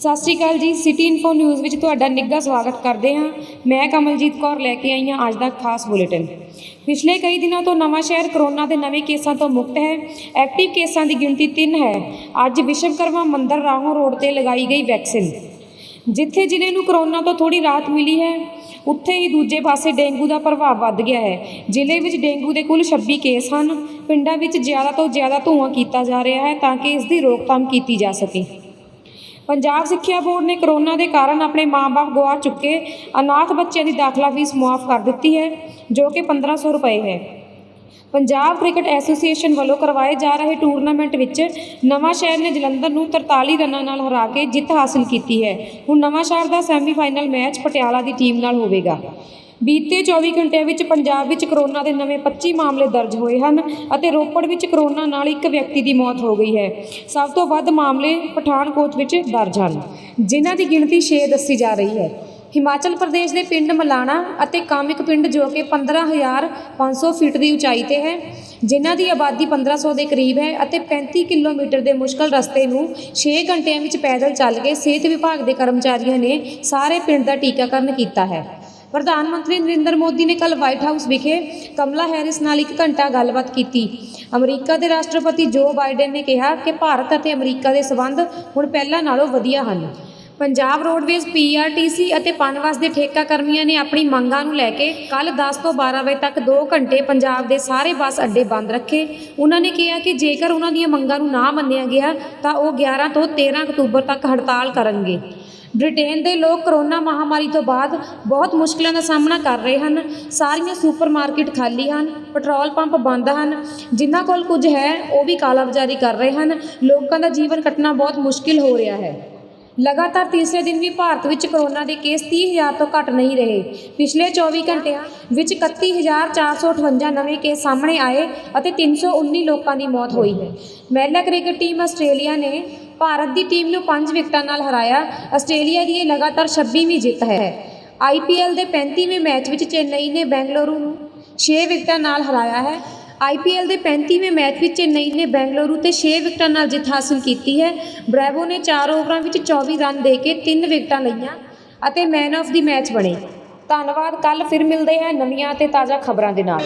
ਸਤਿ ਸ਼੍ਰੀ ਅਕਾਲ ਜੀ city info news ਵਿੱਚ ਤੁਹਾਡਾ ਨਿੱਘਾ ਸਵਾਗਤ ਕਰਦੇ ਹਾਂ। ਮੈਂ ਕਮਲਜੀਤ ਕੌਰ ਲੈ ਕੇ ਆਈ ਹਾਂ ਅੱਜ ਦਾ ਖਾਸ ਬੁਲੇਟਿਨ। ਪਿਛਲੇ ਕਈ ਦਿਨਾਂ ਤੋਂ ਨਵਾਂ ਸ਼ਹਿਰ ਕਰੋਨਾ ਦੇ ਨਵੇਂ ਕੇਸਾਂ ਤੋਂ ਮੁਕਤ ਹੈ। ਐਕਟਿਵ ਕੇਸਾਂ ਦੀ ਗਿਣਤੀ 3 ਹੈ। ਅੱਜ ਵਿਸ਼ਵਕਰਮਾ ਮੰਦਿਰ ਰਾਹੋਂ ਰੋਡ ਤੇ ਲਗਾਈ ਗਈ ਵੈਕਸੀਨ। ਜਿੱਥੇ ਜ਼ਿਲ੍ਹੇ ਨੂੰ ਕਰੋਨਾ ਤੋਂ ਥੋੜੀ ਰਾਹਤ ਮਿਲੀ ਹੈ, ਉੱਥੇ ਹੀ ਦੂਜੇ ਪਾਸੇ ਡੇਂਗੂ ਦਾ ਪ੍ਰਭਾਵ ਵੱਧ ਗਿਆ ਹੈ। ਜ਼ਿਲ੍ਹੇ ਵਿੱਚ ਡੇਂਗੂ ਦੇ ਕੁੱਲ 26 ਕੇਸ ਹਨ। ਪਿੰਡਾਂ ਵਿੱਚ ਜ਼ਿਆਦਾ ਤੋਂ ਜ਼ਿਆਦਾ ਧੂੰਆਂ ਕੀਤਾ ਜਾ ਰਿਹਾ ਹੈ ਤਾਂ ਕਿ ਇਸ ਦੀ ਰੋਕਥਾਮ ਕੀਤੀ ਜਾ ਸਕੇ। ਪੰਜਾਬ ਸਿੱਖਿਆ ਬੋਰਡ ਨੇ ਕਰੋਨਾ ਦੇ ਕਾਰਨ ਆਪਣੇ ਮਾਪੇ ਗਵਾ ਚੁੱਕੇ ਅਨਾਥ ਬੱਚਿਆਂ ਦੀ ਦਾਖਲਾ ਫੀਸ ਮੁਆਫ ਕਰ ਦਿੱਤੀ ਹੈ, ਜੋ ਕਿ 1500 ਰੁਪਏ ਹੈ। ਪੰਜਾਬ ਕ੍ਰਿਕਟ ਐਸੋਸੀਏਸ਼ਨ ਵੱਲੋਂ ਕਰਵਾਏ ਜਾ ਰਹੇ ਟੂਰਨਾਮੈਂਟ ਵਿੱਚ ਨਵਾਂ ਸ਼ਹਿਰ ਨੇ ਜਲੰਧਰ ਨੂੰ 43 ਰਨਾਂ ਨਾਲ ਹਰਾ ਕੇ ਜਿੱਤ ਹਾਸਲ ਕੀਤੀ ਹੈ। ਹੁਣ ਨਵਾਂ ਸ਼ਹਿਰ ਦਾ ਸੈਮੀਫਾਈਨਲ ਮੈਚ ਪਟਿਆਲਾ ਦੀ ਟੀਮ ਨਾਲ ਹੋਵੇਗਾ। ਬੀਤੇ 24 ਘੰਟਿਆਂ ਵਿੱਚ ਪੰਜਾਬ ਵਿੱਚ ਕਰੋਨਾ ਦੇ ਨਵੇਂ 25 ਮਾਮਲੇ ਦਰਜ ਹੋਏ ਹਨ ਅਤੇ ਰੋਪੜ ਵਿੱਚ ਕਰੋਨਾ ਨਾਲ ਇੱਕ ਵਿਅਕਤੀ ਦੀ ਮੌਤ ਹੋ ਗਈ ਹੈ। ਸਭ ਤੋਂ ਵੱਧ ਮਾਮਲੇ ਪਠਾਨਕੋਟ ਵਿੱਚ ਦਰਜ ਹਨ, ਜਿਨ੍ਹਾਂ ਦੀ ਗਿਣਤੀ 6 ਦੱਸੀ ਜਾ ਰਹੀ ਹੈ। ਹਿਮਾਚਲ ਪ੍ਰਦੇਸ਼ ਦੇ ਪਿੰਡ ਮਲਾਣਾ ਅਤੇ ਕਾਮਿਕ ਪਿੰਡ ਜੋ ਕਿ 15500 ਫੀਟ ਦੀ ਉਚਾਈ ਤੇ ਹੈ, ਜਿਨ੍ਹਾਂ ਦੀ ਆਬਾਦੀ 1500 ਦੇ ਕਰੀਬ ਹੈ ਅਤੇ 35 ਕਿਲੋਮੀਟਰ ਦੇ ਮੁਸ਼ਕਲ ਰਸਤੇ ਨੂੰ 6 ਘੰਟਿਆਂ ਵਿੱਚ ਪੈਦਲ ਚੱਲ ਕੇ ਸਿਹਤ ਵਿਭਾਗ ਦੇ ਕਰਮਚਾਰੀਆਂ ਨੇ ਸਾਰੇ ਪਿੰਡ ਦਾ ਟੀਕਾਕਰਨ ਕੀਤਾ ਹੈ। ਪ੍ਰਧਾਨ ਮੰਤਰੀ ਨਰਿੰਦਰ ਮੋਦੀ ਨੇ ਕੱਲ ਵਾਈਟ ਹਾਊਸ ਵਿਖੇ ਕਮਲਾ ਹੈਰਿਸ ਨਾਲ ਇੱਕ ਘੰਟਾ ਗੱਲਬਾਤ ਕੀਤੀ। ਅਮਰੀਕਾ ਦੇ ਰਾਸ਼ਟਰਪਤੀ ਜੋ ਬਾਈਡਨ ਨੇ ਕਿਹਾ ਕਿ ਭਾਰਤ ਅਤੇ ਅਮਰੀਕਾ ਦੇ ਸਬੰਧ ਹੁਣ ਪਹਿਲਾਂ ਨਾਲੋਂ ਵਧੀਆ ਹਨ। ਪੰਜਾਬ ਰੋਡਵੇਜ਼ ਪੀਆਰਟੀਸੀ ਅਤੇ ਪਨਵਾਸ ਦੇ ਠੇਕਾ ਕਰਮੀਆਂ ਨੇ ਆਪਣੀ ਮੰਗਾਂ ਨੂੰ ਲੈ ਕੇ ਕੱਲ 10 ਤੋਂ 12 ਵਜੇ ਤੱਕ 2 ਘੰਟੇ ਪੰਜਾਬ ਦੇ ਸਾਰੇ ਬੱਸ ਅੱਡੇ ਬੰਦ ਰੱਖੇ। ਉਹਨਾਂ ਨੇ ਕਿਹਾ ਕਿ ਜੇਕਰ ਉਹਨਾਂ ਦੀਆਂ ਮੰਗਾਂ ਨੂੰ ਨਾ ਮੰਨਿਆ ਗਿਆ ਤਾਂ ਉਹ 11 ਤੋਂ 13 ਅਕਤੂਬਰ ਤੱਕ ਹੜਤਾਲ ਕਰਨਗੇ। ਬ੍ਰਿਟੇਨ ਦੇ ਲੋਕ ਕਰੋਨਾ ਮਹਾਮਾਰੀ ਤੋਂ ਬਾਅਦ ਬਹੁਤ ਮੁਸ਼ਕਲਾਂ ਦਾ ਸਾਹਮਣਾ ਕਰ ਰਹੇ ਹਨ। ਸਾਰੀਆਂ ਸੁਪਰਮਾਰਕੀਟ ਖਾਲੀ ਹਨ, ਪੈਟਰੋਲ ਪੰਪ ਬੰਦ ਹਨ। ਜਿਨ੍ਹਾਂ ਕੋਲ ਕੁਝ ਹੈ, ਉਹ ਵੀ ਕਾਲਾਬਾਜ਼ਾਰੀ ਕਰ ਰਹੇ ਹਨ। ਲੋਕਾਂ ਦਾ ਜੀਵਨ ਕੱਟਣਾ ਬਹੁਤ ਮੁਸ਼ਕਿਲ ਹੋ ਰਿਹਾ ਹੈ। ਲਗਾਤਾਰ ਤੀਸਰੇ ਦਿਨ ਵੀ ਭਾਰਤ ਵਿੱਚ ਕੋਰੋਨਾ ਦੇ ਕੇਸ 30000 ਤੋਂ ਘੱਟ ਨਹੀਂ ਰਹੇ। ਪਿਛਲੇ 24 ਘੰਟਿਆਂ ਵਿੱਚ 31458 ਨਵੇਂ ਕੇਸ ਸਾਹਮਣੇ ਆਏ ਅਤੇ 319 ਲੋਕਾਂ ਦੀ ਮੌਤ ਹੋਈ। ਹੈ ਮਹਿਲਾ ਕ੍ਰਿਕਟ ਟੀਮ ਆਸਟ੍ਰੇਲੀਆ ਨੇ ਭਾਰਤ ਦੀ ਟੀਮ ਨੂੰ 5 ਵਿਕਟਾਂ ਨਾਲ ਹਰਾਇਆ। ਆਸਟ੍ਰੇਲੀਆ ਦੀ ਇਹ ਲਗਾਤਾਰ 26ਵੀਂ ਜਿੱਤ ਹੈ। ਆਈਪੀਐਲ ਦੇ 35ਵੇਂ ਮੈਚ ਵਿੱਚ ਚੇਨਈ ਨੇ ਬੈਂਗਲੁਰੂ ਨੂੰ 6 ਵਿਕਟਾਂ ਨਾਲ ਹਰਾਇਆ ਹੈ। ਆਈਪੀਐਲ ਦੇ 35ਵੇਂ ਮੈਚ ਵਿੱਚ ਚੇਨਈ ਨੇ ਬੈਂਗਲੁਰੂ ਤੇ 6 ਵਿਕਟਾਂ ਨਾਲ ਜਿੱਤ ਹਾਸਲ ਕੀਤੀ ਹੈ। ਬ੍ਰੈਵੋ ਨੇ 4 ਓਵਰਾਂ ਵਿੱਚ 24 ਰਨ ਦੇ ਕੇ 3 ਵਿਕਟਾਂ ਲਈਆਂ ਅਤੇ ਮੈਨ ਆਫ ਦੀ ਮੈਚ ਬਣੇ। ਧੰਨਵਾਦ ਕੱਲ ਫਿਰ ਮਿਲਦੇ ਹਾਂ ਨਵੀਆਂ ਤੇ ਤਾਜ਼ਾ ਖਬਰਾਂ ਦੇ ਨਾਲ।